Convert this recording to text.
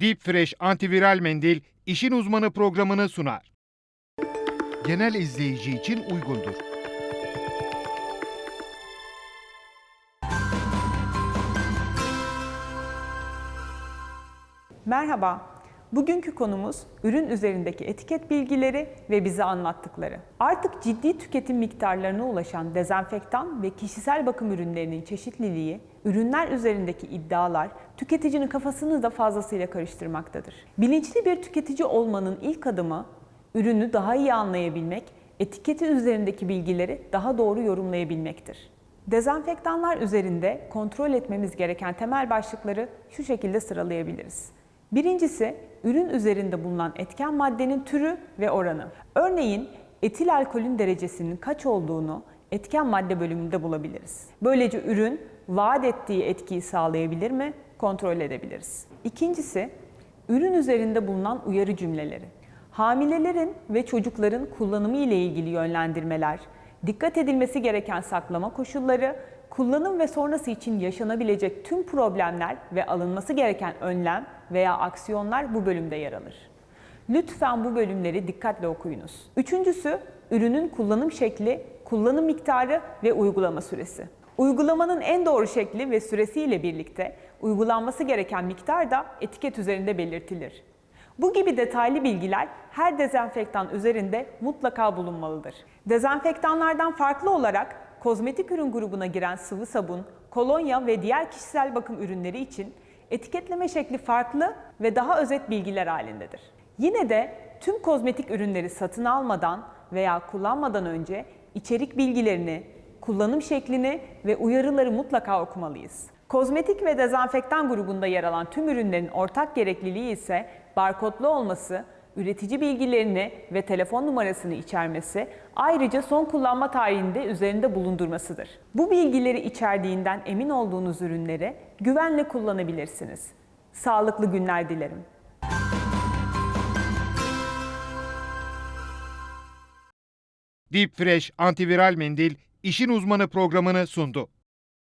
Deep Fresh antiviral mendil işin uzmanı programını sunar. Genel izleyici için uygundur. Merhaba. Bugünkü konumuz ürün üzerindeki etiket bilgileri ve bize anlattıkları. Artık ciddi tüketim miktarlarına ulaşan dezenfektan ve kişisel bakım ürünlerinin çeşitliliği, ürünler üzerindeki iddialar tüketicinin kafasını da fazlasıyla karıştırmaktadır. Bilinçli bir tüketici olmanın ilk adımı ürünü daha iyi anlayabilmek, etiketi üzerindeki bilgileri daha doğru yorumlayabilmektir. Dezenfektanlar üzerinde kontrol etmemiz gereken temel başlıkları şu şekilde sıralayabiliriz. Birincisi, ürün üzerinde bulunan etken maddenin türü ve oranı. Örneğin, etil alkolün derecesinin kaç olduğunu etken madde bölümünde bulabiliriz. Böylece ürün vaat ettiği etkiyi sağlayabilir mi? Kontrol edebiliriz. İkincisi, ürün üzerinde bulunan uyarı cümleleri. Hamilelerin ve çocukların kullanımı ile ilgili yönlendirmeler, dikkat edilmesi gereken saklama koşulları, kullanım ve sonrası için yaşanabilecek tüm problemler ve alınması gereken önlem veya aksiyonlar bu bölümde yer alır. Lütfen bu bölümleri dikkatle okuyunuz. Üçüncüsü, ürünün kullanım şekli, kullanım miktarı ve uygulama süresi. Uygulamanın en doğru şekli ve süresiyle birlikte uygulanması gereken miktar da etiket üzerinde belirtilir. Bu gibi detaylı bilgiler her dezenfektan üzerinde mutlaka bulunmalıdır. Dezenfektanlardan farklı olarak kozmetik ürün grubuna giren sıvı sabun, kolonya ve diğer kişisel bakım ürünleri için etiketleme şekli farklı ve daha özet bilgiler halindedir. Yine de tüm kozmetik ürünleri satın almadan veya kullanmadan önce içerik bilgilerini, kullanım şeklini ve uyarıları mutlaka okumalıyız. Kozmetik ve dezenfektan grubunda yer alan tüm ürünlerin ortak gerekliliği ise barkodlu olması, üretici bilgilerini ve telefon numarasını içermesi, ayrıca son kullanma tarihinde üzerinde bulundurmasıdır. Bu bilgileri içerdiğinden emin olduğunuz ürünleri güvenle kullanabilirsiniz. Sağlıklı günler dilerim. Deep Fresh antiviral mendil işin uzmanı programını sundu.